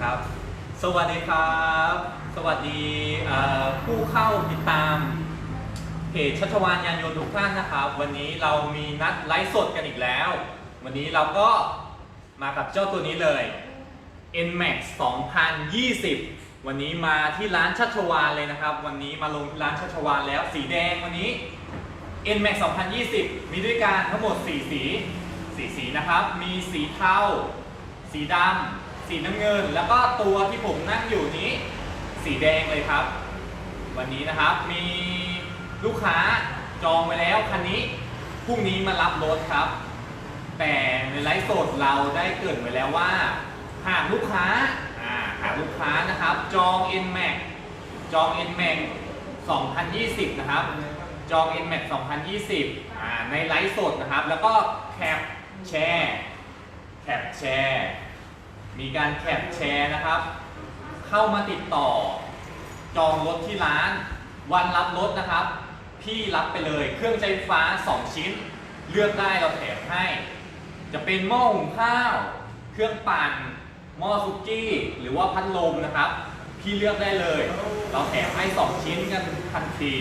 นะครับ สวัสดีครับ สวัสดีเอ่อผู้เข้าติดตามเพจชัชวานยานยนต์ทุกท่านนะครับ วันนี้เรามีนัดไลฟ์สดกันอีกแล้ว วันนี้เราก็มากับเจ้าตัวนี้เลย NMAX 2020 วันนี้มาที่ร้านชัชวานเลยนะครับ วันนี้มาลงที่ร้านชัชวานแล้วสีแดงวันนี้ NMAX 2020 มีด้วยกันทั้งหมด 4 สี 4 สีนะครับ มีสีเทา สีดำ สีน้ำเงิน แล้วก็ตัวที่ผมนั่งอยู่นี้ สีแดงเลยครับ วันนี้นะครับมีลูกค้าจองไว้แล้วคันนี้พรุ่งนี้มารับรถครับ แต่ในไลฟ์สดเราได้เกริดไว้แล้วว่าหากลูกค้าอ่าหากลูกค้านะครับ จอง NMAX จอง NMAX 2020 นะครับ จอง NMAX 2020อ่าในไลฟ์สดนะครับ แล้วก็แคปแชร์แคปแชร์ มีการแคปแชร์นะครับ เข้ามาติดต่อ จองรถที่ร้าน วันรับรถนะครับ พี่รับไปเลยเครื่องใช้ไฟฟ้า 2 ชิ้น เลือกได้เราแถมให้ จะเป็นหม้อหุงข้าว เครื่องปั่นหม้อซุกี้ หรือว่าพัดลมนะครับ พี่เลือกได้เลย เราแถมให้ 2 ชิ้นกันทันที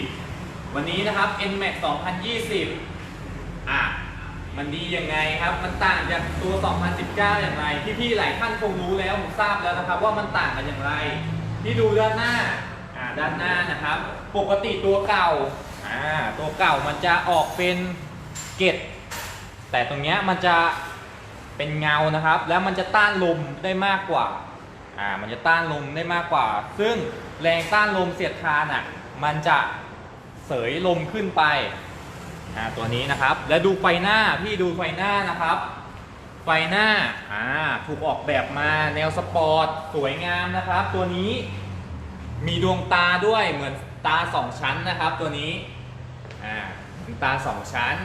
วันนี้นะครับ NMAX 2020อะ มันดียังไงครับ มันต่างจากตัว 2019 อย่างไร พี่ๆ หลายท่านคงรู้แล้วผมทราบแล้วนะครับ ว่ามันต่างกันอย่างไร ที่ดูด้านหน้า อ่า ด้านหน้านะครับ ปกติตัวเก่า อ่า ตัวเก่ามันจะออกเป็นเกล็ด แต่ตรงเนี้ยมันจะเป็นเงานะครับ แล้วมันจะต้านลมได้มากกว่า อ่า มันจะต้านลมได้มากกว่า ซึ่งแรงต้านลมเสียดทานอะ มันจะเสยลมขึ้นไป อ่าตัวนี้นะครับ แล้วดูไฟหน้าพี่ดูไฟหน้านะครับ ไฟหน้าอ่าถูกออกแบบมาแนวสปอร์ตสวยงามนะครับ ตัวนี้มีดวงตาด้วยเหมือนตาสองชั้นนะครับตัวนี้อ่าเป็นตาสองชั้น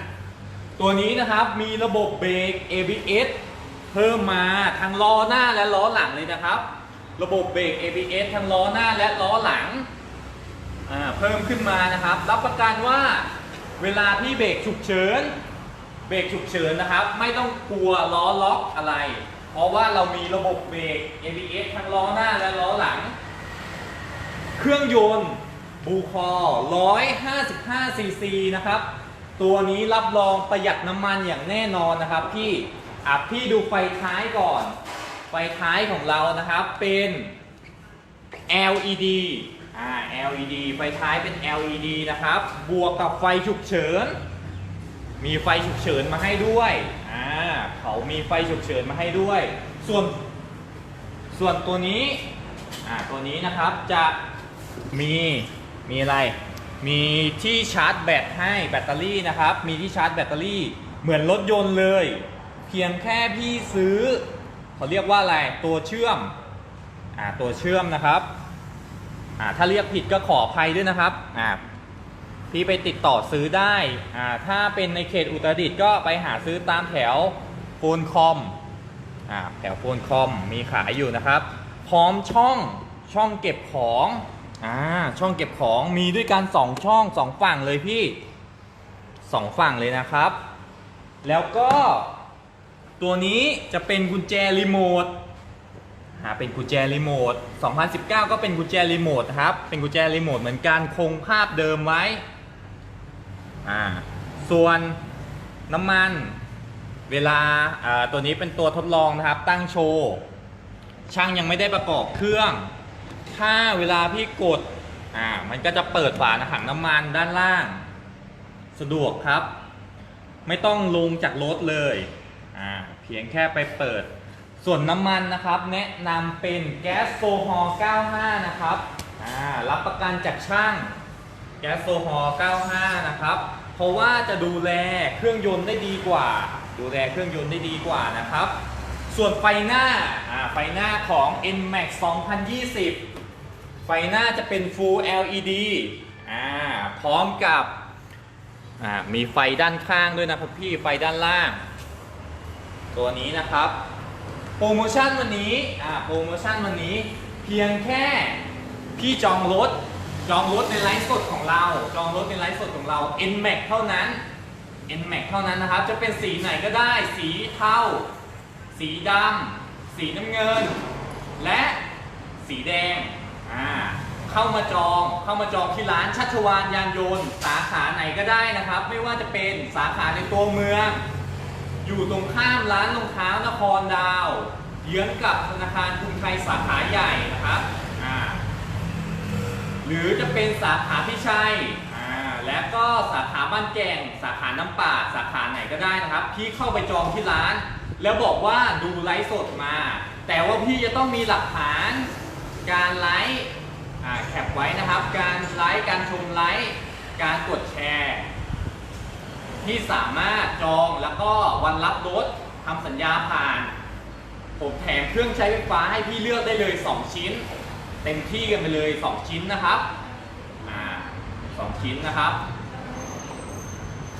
ตัวนี้นะครับมีระบบเบรก ABS เพิ่มมาทั้งล้อหน้าและล้อหลังเลยนะครับ ระบบเบรก ABS ทั้งล้อหน้าและล้อหลังอ่าเพิ่มขึ้นมานะครับ รับประกันว่า เวลาที่เบรกฉุกเฉิน เบรกฉุกเฉินนะครับ ไม่ต้องกลัวล้อล็อกอะไร เพราะว่าเรามีระบบเบรก ABS ทั้งล้อหน้าและล้อหลัง เครื่องยนต์บูคอ155 ซีซีนะครับ ตัวนี้รับรองประหยัดน้ำมันอย่างแน่นอนนะครับพี่อะพี่ดูไฟท้ายก่อน ไฟท้ายของเรานะครับเป็น LED อ่า LED ไฟท้ายเป็น LED นะครับ บวกกับไฟฉุกเฉิน มีไฟฉุกเฉินมาให้ด้วย อ่า เขามีไฟฉุกเฉินมาให้ด้วย ส่วน ส่วนตัวนี้ อ่า ตัวนี้นะครับจะมี มีอะไร มีที่ชาร์จแบตให้แบตเตอรี่นะครับ มีที่ชาร์จแบตเตอรี่ เหมือนรถยนต์เลย เพียงแค่พี่ซื้อ เขาเรียกว่าอะไร ตัวเชื่อม อ่า ตัวเชื่อมนะครับ อ่าถ้าเรียกผิดก็ขออภัยด้วยนะครับอ่าพี่ไปติดต่อซื้อได้อ่าถ้าเป็นในเขตอุตรดิตถ์ก็ไปหาซื้อตามแถวโฟนคอมอ่าแถวโฟนคอมมีขายอยู่นะครับ พร้อมช่องช่องเก็บของอ่าช่องเก็บของมีด้วยกันสองช่องสองฝั่งเลยพี่สองฝั่งเลยนะครับ แล้วก็ตัวนี้จะเป็นกุญแจรีโมท หาเป็นกุญแจรีโมท 2019 ก็เป็นกุญแจรีโมทนะครับ เป็นกุญแจรีโมทเหมือนกันคงภาพเดิมไว้ อ่า ส่วนน้ำมัน เวลาอ่าตัวนี้เป็นตัวทดลองนะครับ ตั้งโชว์ ช่างยังไม่ได้ประกอบเครื่อง ถ้าเวลาพี่กด อ่า มันก็จะเปิดฝาถังน้ำมันด้านล่าง สะดวกครับ ไม่ต้องลงจากรถเลย อ่า เพียงแค่ไปเปิด ส่วนน้ำมันนะครับ แนะนำเป็นแก๊สโซฮอล์95 นะครับรับประกันจากช่างแก๊สโซฮอล์95 นะครับ เพราะว่าจะดูแลเครื่องยนต์ได้ดีกว่า ดูแลเครื่องยนต์ได้ดีกว่านะครับ ส่วนไฟหน้าไฟหน้าของ NMAX 2020 ไฟหน้าจะเป็น Full LED พร้อมกับมีไฟด้านข้างด้วยนะครับพี่ไฟด้านล่าง ตัวนี้นะครับ โปรโมชั่นวันนี้ อ่า โปรโมชั่นวันนี้ เพียงแค่พี่จองรถ จองรถในไลฟ์สดของเรา จองรถในไลฟ์สดของเรา NMAX เท่านั้น NMAX เท่านั้นนะครับ จะเป็นสีไหนก็ได้ สีเทา สีดำ สีน้ำเงิน และสีแดง อ่า เข้ามาจอง เข้ามาจองที่ร้านชัชวานยานยนต์ สาขาไหนก็ได้นะครับ ไม่ว่าจะเป็นสาขาในตัวเมือง อยู่ตรงข้ามร้านรองเท้านครดาว เยื้องกับธนาคารกรุงไทยสาขาใหญ่นะครับอ่าหรือจะเป็นสาขาพิชัยอ่าและก็สาขาบ้านแกงสาขาน้ำป่าสาขาไหนก็ได้นะครับ พี่เข้าไปจองที่ร้าน แล้วบอกว่าดูไลฟ์สดมา แต่ว่าพี่จะต้องมีหลักฐานการไลฟ์แคปไว้นะครับ การไลฟ์การชมไลฟ์การกดแชร์ ที่สามารถจองแล้วก็วันรับรถทำสัญญาผ่าน ผมแถมเครื่องใช้ไฟฟ้าให้พี่เลือกได้เลย 2 ชิ้น เต็มที่กันไปเลย 2 ชิ้นนะครับอ่าสองชิ้นนะครับ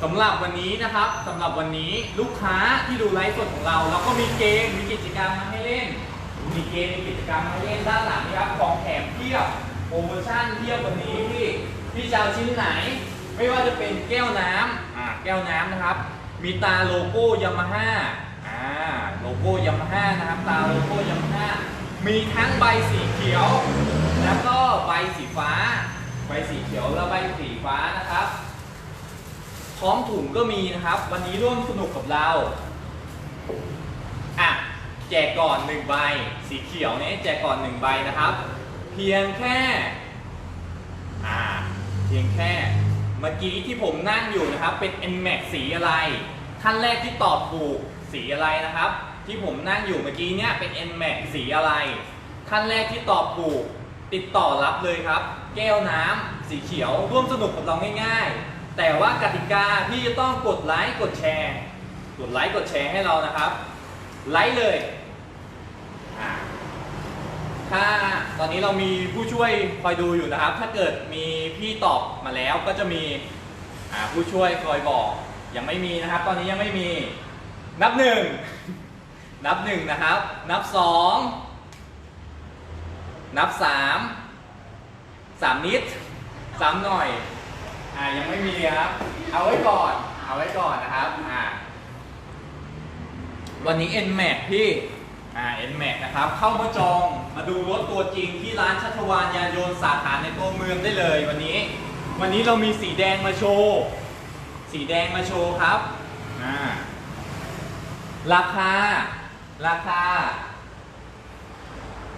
สำหรับวันนี้นะครับสำหรับวันนี้ลูกค้าที่ดูไลฟ์สดของเราเราก็มีเกมมีกิจกรรมมาให้เล่น มีเกมมีกิจกรรมมาให้เล่นด้านหลังนี่ครับของแถมเพียบโปรโมชั่นเพียบวันนี้พี่พี่จะเอาชิ้นไหน ไม่ว่าจะเป็นแก้วน้ำอ่า แก้วน้ำนะครับ มีตาโลโก้ยามาฮ่าอ่าโลโก้ยามาฮ่านะครับ ตาโลโก้ยามาฮ่ามีทั้งใบสีเขียว แล้วก็ใบสีฟ้า ใบสีเขียวแล้วใบสีฟ้านะครับพร้อมถุงก็มีนะครับ วันนี้ร่วมสนุกกับเราอะแจกก่อนหนึ่งใบ สีเขียวเนี่ยแจกก่อนหนึ่งใบนะครับ เพียงแค่อ่าเพียงแค่ เมื่อกี้ที่ผมนั่งอยู่นะครับ เป็น NMAX สีอะไร ท่านแรกที่ตอบถูกสีอะไรนะครับ ที่ผมนั่งอยู่เมื่อกี้เนี่ยเป็น NMAX สีอะไร ท่านแรกที่ตอบถูก ติดต่อรับเลยครับ แก้วน้ำสีเขียวร่วมสนุกกับเราง่ายๆ แต่ว่ากติกาพี่จะต้องกดไลค์กดแชร์ กดไลค์กดแชร์ให้เรานะครับ ไลค์เลย ถ้าตอนนี้เรามีผู้ช่วยคอยดูอยู่นะครับ ถ้าเกิดมีพี่ตอบมาแล้วก็จะมีอ่าผู้ช่วยคอยบอกยังไม่มีนะครับ ตอนนี้ยังไม่มีนับหนึ่งนับหนึ่งนะครับ นับสองนับสามสามนิดสามหน่อยอ่ายังไม่มีครับ เอาไว้ก่อน เอาไว้ก่อนนะครับอ่าวันนี้ NMAX พี่ อ่า NMAX นะครับ เข้ามาจองมาดูรถตัวจริงที่ร้านชัชวานยานยนต์สาขาในตัวเมืองได้เลยวันนี้ วันนี้เรามีสีแดงมาโชว์ สีแดงมาโชว์ครับอ่าราคา ราคา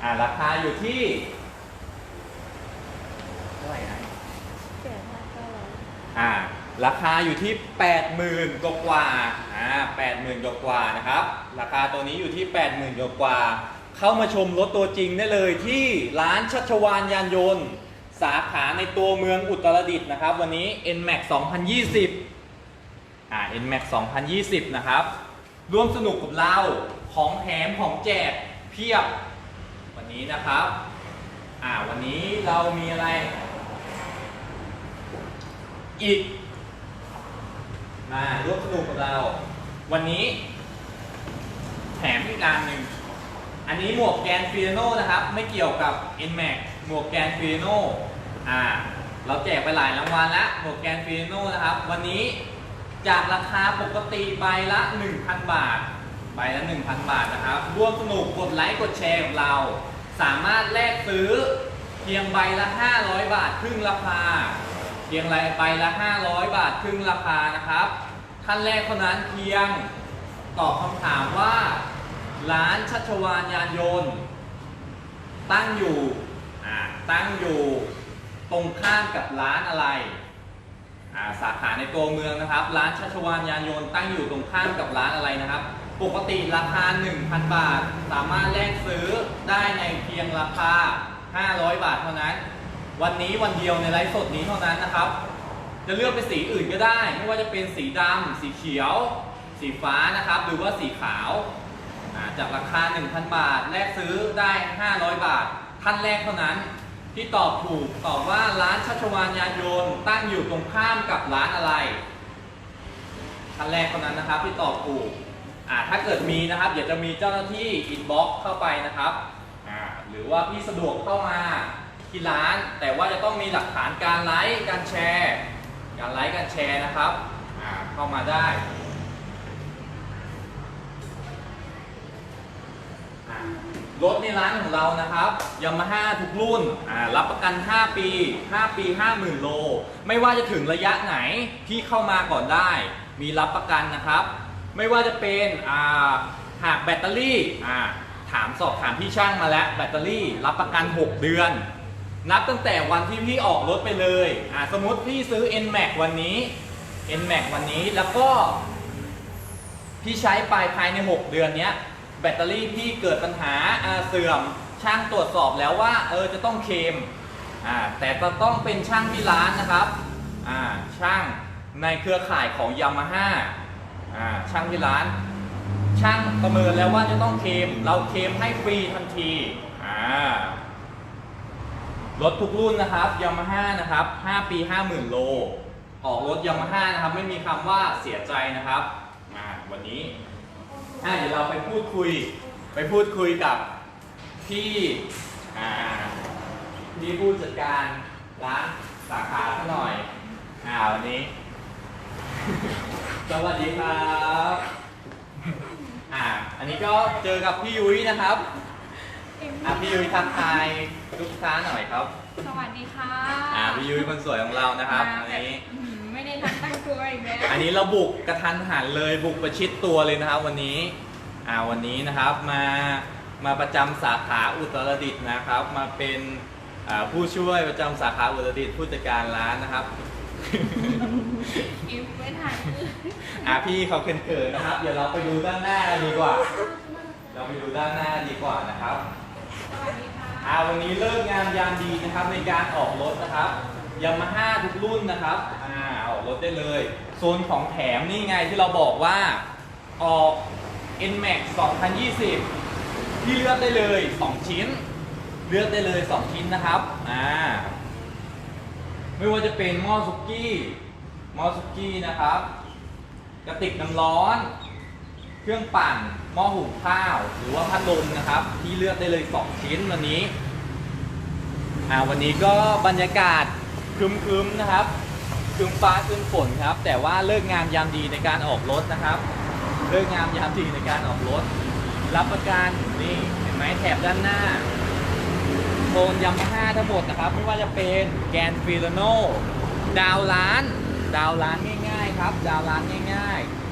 อ่าราคาอยู่ที่เท่าไหร่นะเจ็ดห้าเก้าร้อยอ่าราคาอยู่ที่ 80,000กว่ากว่า อ่า80,000กว่ากว่านะครับ ราคาตัวนี้อยู่ที่80,000กว่ากว่า เข้ามาชมรถตัวจริงได้เลยที่ร้านชัชวานยานยนต์ สาขาในตัวเมืองอุตรดิตถ์นะครับ วันนี้ NMAX 2020อ่า NMAX 2020 นะครับ ร่วมสนุกกับเราของแถมของแจกเพียบวันนี้นะครับอ่าวันนี้เรามีอะไร อีก มาร่วมสนุกกับเรา วันนี้ แถมอีกการหนึ่ง อันนี้หมวกแกนฟิโนนะครับ ไม่เกี่ยวกับ NMAX หมวกแกนฟิโนอ่า เราแจกไปหลายรางวัลแล้วหมวกแกนฟิโนนะครับ วันนี้จากราคาปกติใบละ 1,000 บาท ใบละ 1,000 บาทนะครับ ร่วมสนุกกดไลค์กดแชร์กับเรา สามารถแลกซื้อเพียงใบละ 500 บาทครึ่งราคา เพียงไรใบละ 500 บาทครึ่งราคานะครับท่านแรกเท่านั้นเพียงตอบคำถามว่า ร้านชัชวานยานยนต์ ตั้งอยู่ตั้งอยู่ตรงข้ามกับร้านอะไร สาขาในตัวเมืองนะครับ ร้านชัชวานยานยนต์ตั้งอยู่ตรงข้ามกับร้านอะไรนะครับ ปกติราคา 1,000 บาท สามารถแลกซื้อได้ในเพียงราคา 500 บาทเท่านั้น วันนี้วันเดียวในไลฟ์สดนี้เท่านั้นนะครับ จะเลือกเป็นสีอื่นก็ได้ ไม่ว่าจะเป็นสีดำสีเขียว สีฟ้านะครับ หรือว่าสีขาวาจากราคา 1,000 บาท แลกซื้อได้ 500 บาท ท่านแรกเท่านั้นที่ตอบถูกตอบว่าร้านชัชวานยานยนต์ตั้งอยู่ตรงข้ามกับร้านอะไรท่านแรกเท่านั้นนะครับที่ตอบถูกอ่าถ้าเกิดมีนะครับเดี๋ยวจะมีเจ้าหน้าที่อินบ็อกเข้าไปนะครับอ่าหรือว่าพี่สะดวกเข้ามา ที่ร้าน แต่ว่าจะต้องมีหลักฐานการไลค์การแชร์ การไลค์การแชร์นะครับเข้ามาได้รถในร้านของเรานะครับยามาฮ่าทุกรุ่นรับประกัน 5 ปี 5 ปี 50,000 โล ไม่ว่าจะถึงระยะไหนที่เข้ามาก่อนได้ มีรับประกันนะครับ ไม่ว่าจะเป็นาหากแบตเตอรี่ถามสอบถามพี่ช่างมาแล้วแบตเตอรี่ รับประกัน 6 เดือน นับตั้งแต่วันที่พี่ออกรถไปเลย อ่าสมมติพี่ซื้อ NMAX วันนี้ NMAX วันนี้แล้วก็ พี่ใช้ไปภายใน 6 เดือนเนี้ย แบตเตอรี่พี่เกิดปัญหาอ่าเสื่อมช่างตรวจสอบแล้วว่า เออจะต้องเคมอ่าแต่จะต้องเป็นช่างที่ร้านนะครับอ่าช่างในเครือข่ายของยามาฮ่าอ่าช่างที่ร้าน ช่างประเมินแล้วว่าจะต้องเคมเราเคมให้ฟรีทันทีอ่า รถทุกรุ่นนะครับยามาฮ่านะครับ 5 ปี 50,000 โล ออกรถยามาฮ่านะครับ ไม่มีคำว่าเสียใจนะครับอ่าวันนี้อ่าเดี๋ยวเราไปพูดคุย ไปพูดคุยกับพี่อ่าพี่ผู้จัดการร้านสาขาซะหน่อยอ่าวันนี้ สวัสดีครับ อ่า อันนี้ก็เจอกับพี่ยุ้ยนะครับ อ่าพี่ยุ้ยทักทายลูกค้าหน่อยครับ สวัสดีค่ะอ่าพี่ยุ้ยคนสวยของเรานะครับ มาอันแบบนี้ อื้อหือไม่ได้ทันตั้งตัวอีกแล้วอันนี้เราบุกกระทันหันเลยบุกประชิดตัวเลยนะครับ วันนี้ อ่าวันนี้นะครับมามาประจำสาขาอุตรดิตถ์นะครับ มาเป็นอ่าผู้ช่วยประจำสาขาอุตรดิตถ์ผู้จัดการร้านนะครับอิฟไม่ทันอ่าพี่เขาเขินๆนะครับ เดี๋ยวเราไปดูด้านหน้ากันดีกว่า เราไปดูด้านหน้าดีกว่านะครับสวัสดีค่ะ อ่าวันนี้เลิกงามยามดีนะครับในการออกรถนะครับยามาฮ่าทุกรุ่นนะครับอ่าออกรถได้เลย โซนของแถมนี่ไงที่เราบอกว่าออก NMAX 2020 ที่เลือกได้เลย 2 ชิ้น เลือกได้เลย 2 ชิ้นนะครับอ่าไม่ว่าจะเป็นหม้อสุกี้หม้อสุกี้นะครับกระติกน้ำร้อน เครื่องปั่น หม้อหุงข้าวหรือว่าพัดลมนะครับ ที่เลือกได้เลย 2 ชิ้นวันนี้อ่าวันนี้ก็บรรยากาศครึมๆนะครับครึมฟ้าครึมฝนครับ แต่ว่าเลิกงามยามดีในการออกรถนะครับ เลิกงามยามดีในการออกรถ รับประกันนี่เห็นไหมแถบด้านหน้าโซนยามาฮ่าทั้งหมดนะครับ ไม่ว่าจะเป็นแกนฟิโลโนดาวร้าน ดาวร้านง่าย ๆ ครับ ดาวร้านง่าย ๆ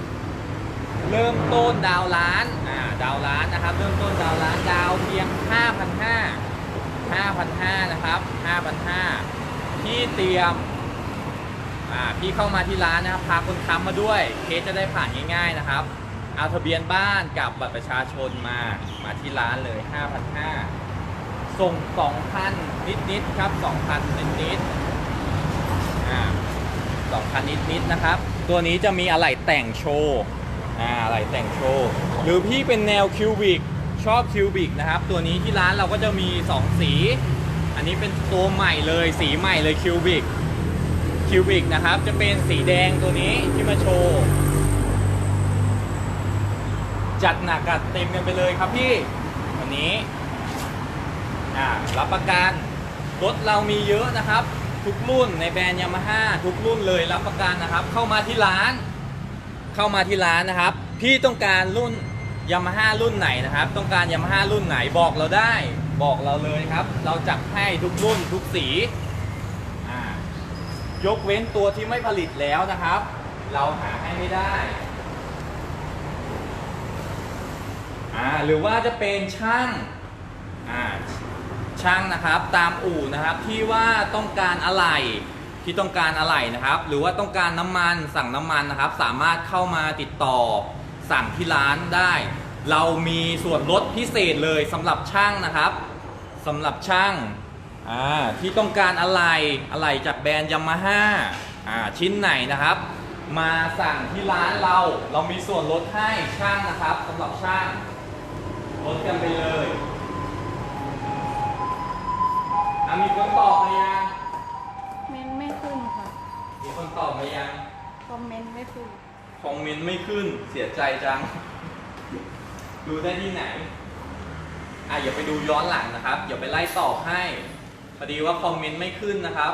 เริ่มต้นดาวล้านอ่าดาวล้านนะครับ เริ่มต้นดาวล้านดาวเพียง 5,500 5,500นะครับ5,500ที่เตรียมอ่าพี่เข้ามาที่ร้านนะครับพาคนค้ำมาด้วยเคสจะได้ผ่านง่าย ๆนะครับเอาทะเบียนบ้านกับบัตรประชาชนมามาที่ร้านเลย 5,500ส่ง 2,000 นิดๆครับ 2,000 นิดๆอ่า2,000 นิดๆนะครับ ตัวนี้จะมีอะไหล่แต่งโชว์ อ่าอะไหล่แต่งโชว์หรือพี่เป็นแนวคิวบิกชอบคิวบิกนะครับ ตัวนี้ที่ร้านเราก็จะมี 2 สี อันนี้เป็นตัวใหม่เลยสีใหม่เลยคิวบิกคิวบิกนะครับ จะเป็นสีแดงตัวนี้ที่มาโชว์จัดหนักกัดเต็มกันไปเลยครับพี่วันนี้อ่ารับประกันรถเรามีเยอะนะครับ ทุกรุ่นในแบรนด์ยามาฮ่าทุกรุ่นเลยรับประกันนะครับ เข้ามาที่ร้าน เข้ามาที่ร้านนะครับ พี่ต้องการรุ่นยามาฮ่ารุ่นไหนนะครับ ต้องการยามาฮ่ารุ่นไหนบอกเราได้ บอกเราเลยครับ เราจัดให้ทุกรุ่นทุกสียกเว้นตัวที่ไม่ผลิตแล้วนะครับ เราหาให้ไม่ได้อ่าหรือว่าจะเป็นช่างอ่าช่างนะครับตามอู่นะครับที่ว่าต้องการอะไหล่ ที่ต้องการอะไหล่นะครับ หรือว่าต้องการน้ำมันสั่งน้ำมันนะครับ สามารถเข้ามาติดต่อสั่งที่ร้านได้ เรามีส่วนลดพิเศษเลยสำหรับช่างนะครับสำหรับช่างที่ต้องการอะไหล่อะไหล่จากแบรนด์ยามาฮ่าชิ้นไหนนะครับ มาสั่งที่ร้านเราเรามีส่วนลดให้ช่างนะครับสำหรับช่างลดกันไปเลยมีคนตอบมยัง มีคนตอบมายัง คอมเมนต์ไม่ขึ้นคอมเมนต์ไม่ขึ้น เสียใจจัง ดูได้ที่ไหน อะอย่าไปดูย้อนหลังนะครับ อย่าไปไล่ตอบให้ พอดีว่าคอมเมนต์ไม่ขึ้นนะครับ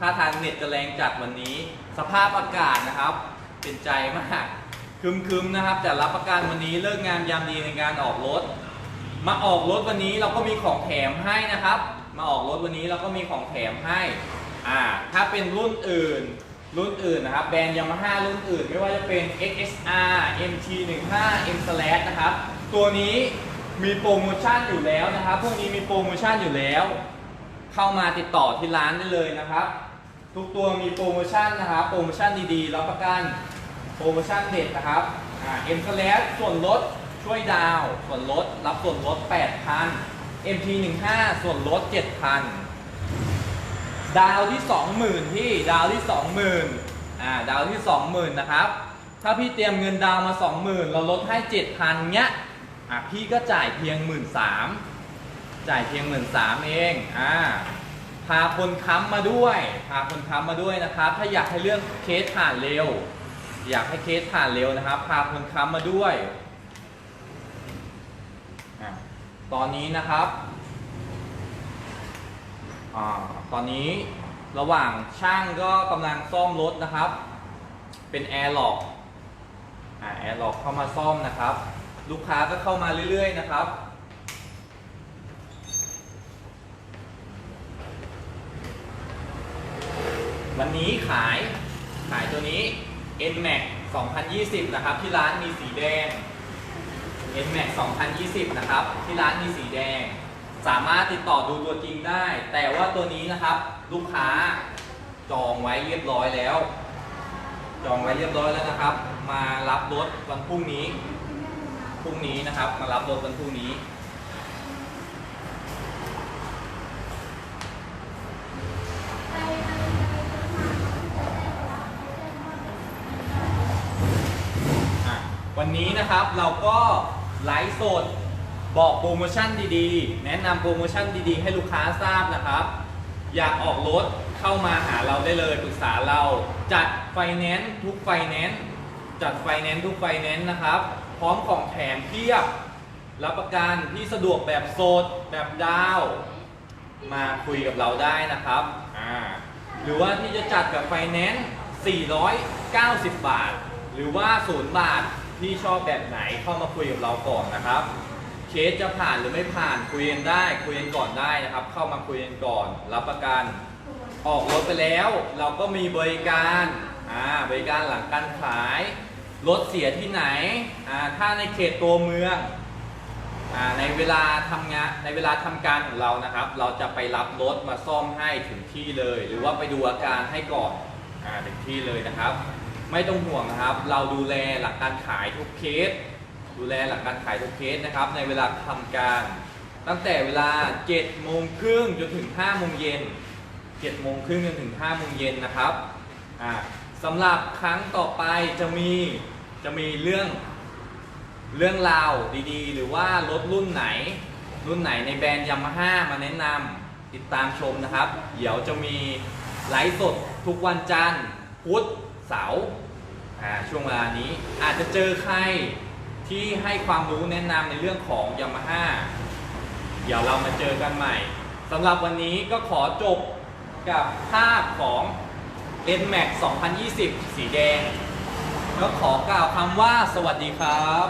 ถ้าทางเน็ตจะแรงจัดวันนี้ สภาพอากาศนะครับ เป็นใจมาก คึมๆนะครับ แต่รับประกันวันนี้เลิกงามยามดีในการออกรถรมาออกรถวันนี้เราก็มีของแถมให้นะครับ มาออกรถวันนี้เราก็มีของแถมให้ อ่า ถ้าเป็นรุ่นอื่น รุ่นอื่นนะครับ แบรนด์ยามาฮ่ารุ่นอื่น ไม่ว่าจะเป็น XSR MT15 M Slash นะครับ ตัวนี้มีโปรโมชั่นอยู่แล้วนะครับ พวกนี้มีโปรโมชั่นอยู่แล้ว เข้ามาติดต่อที่ร้านได้เลยนะครับ ทุกตัวมีโปรโมชั่นนะครับ โปรโมชั่นดีๆ รับประกัน โปรโมชั่นเด็ดนะครับอ่า M Slash ส่วนลดช่วยดาวน์ส่วนลด รับส่วนลด 8,000 MT15 ส่วนลด 7,000 ดาวที่ 20,000พี่ดาวที่ 20,000อ่าดาวที่ 20,000นะครับถ้าพี่เตรียมเงินดาวมา 20,000 เราลดให้ 7,000เนี้ยอะพี่ก็จ่ายเพียง 13,000จ่ายเพียง 13,000เองอ่าพาคนค้ำมาด้วยพาคนค้ำมาด้วยนะครับ ถ้าอยากให้เรื่องเคสผ่านเร็ว อยากให้เคสผ่านเร็วนะครับ พาคนค้ำมาด้วยอะตอนนี้นะครับ ตอนนี้ระหว่างช่างก็กำลังซ่อมรถนะครับ เป็นแอร์ล็อกแอร์ล็อกเข้ามาซ่อมนะครับ ลูกค้าก็เข้ามาเรื่อยๆนะครับวันนี้ขายขายตัวนี้ NMAX 2020 นะครับ ที่ร้านมีสีแดง NMAX 2020 นะครับ ที่ร้านมีสีแดง สามารถติดต่อดูตัวจริงได้ แต่ว่าตัวนี้นะครับ ลูกค้าจองไว้เรียบร้อยแล้ว จองไว้เรียบร้อยแล้วนะครับ มารับรถวันพรุ่งนี้พรุ่งนี้นะครับ มารับรถวันพรุ่งนี้วันนี้นะครับเราก็ไลฟ์สด บอกโปรโมชั่นดีๆ แนะนำโปรโมชั่นดีๆ ให้ลูกค้าทราบนะครับ อยากออกรถเข้ามาหาเราได้เลยปรึกษาเราจัดไฟแนนซ์ทุกไฟแนนซ์จัดไฟแนนซ์ทุกไฟแนนซ์นะครับ พร้อมของแถมเพียบ รับประกันที่สะดวกแบบโสดแบบดาว มาคุยกับเราได้นะครับอ่าหรือว่าที่จะจัดกับไฟแนนซ์490 บาท หรือว่า 0 บาทที่ชอบแบบไหนเข้ามาคุยกับเราก่อนนะครับ เคสจะผ่านหรือไม่ผ่านคุยกันได้คุยกันก่อนได้นะครับ เข้ามาคุยกันก่อน รับประกัน ออกรถไปแล้ว เราก็มีบริการอ่าบริการหลังการขายรถเสียที่ไหนอ่าถ้าในเขตตัวเมืองอ่าในเวลาทำงานในเวลาทำการของเรานะครับ เราจะไปรับรถมาซ่อมให้ถึงที่เลย หรือว่าไปดูอาการให้ก่อนอ่าถึงที่เลยนะครับ ไม่ต้องห่วงนะครับ เราดูแลหลักการขายทุกเคส ดูแลหลักการขายทุกเคสนะครับ ในเวลาทำการ ตั้งแต่เวลา7โมงครึ่งจนถึง5โมงเย็น7โมงครึ่งจนถึง5โมงเย็นนะครับอ่าสำหรับครั้งต่อไปจะมีจะมีเรื่องเรื่องราวดีๆ หรือว่ารถรุ่นไหน รุ่นไหนในแบรนด์ยามาฮ่ามาแนะนำติดตามชมนะครับ เดี๋ยวจะมีไลฟ์สดทุกวันจันทร์พุธเสาร์ช่วงเวลานี้อาจจะเจอใคร ที่ให้ความรู้แนะนำในเรื่องของยามาฮ่าเดี๋ยวเรามาเจอกันใหม่สำหรับวันนี้ก็ขอจบกับภาพของ NMAX 2020 สีแดง ก็ขอกล่าวคำว่าสวัสดีครับ